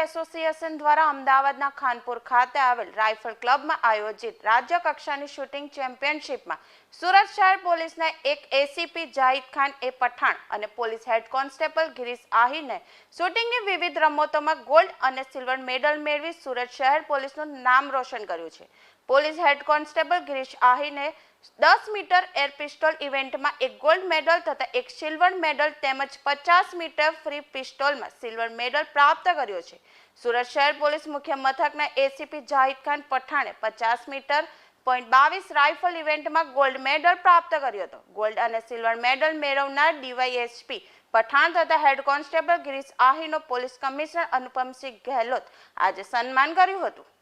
Association દ્વારા અમદાવાદના ખાનપુર ખાતે આવેલ રાઇફલ ક્લબમાં આયોજિત રાજ્ય કક્ષાની શૂટિંગ ચેમ્પિયનશિપમાં સુરત શહેર પોલીસના એક એસીપી જાહિદ ખાન એ પઠાણ અને પોલીસ હેડ કોન્સ્ટેબલ ગિરીશ આહીરને શૂટિંગની વિવિધ રમતોમાં ગોલ્ડ અને સિલ્વર મેડલ મેળવી સુરત શહેર પોલીસનું નામ રોશન કર્યું છે. પોલીસ હેડ કોન્સ્ટેબલ ગિરીશ આહીને દસ મીટર એર પિસ્ટોલ ઇવેન્ટમાં એક ગોલ્ડ મેડલ તથા એક સિલ્વર મેડલ તેમજ પચાસ મીટર ફ્રી પિસ્ટોલમાં સિલ્વર મેડલ પ્રાપ્ત કર્યો છે. સુરત શહેર પોલીસ મુખ્ય મથકના એસીપી જાહિદ ખાન પઠાણે પચાસ મીટર પોઈન્ટ બાવીસ રાઇફલ ઇવેન્ટમાં ગોલ્ડ મેડલ પ્રાપ્ત કર્યો હતો. ગોલ્ડ અને સિલ્વર મેડલ મેળવનાર ડીવાયએસપી પઠાણ તથા હેડ કોન્સ્ટેબલ ગિરીશ આહીનો પોલીસ કમિશનર અનુપમસિંહ ગેહલોત આજે સન્માન કર્યું હતું.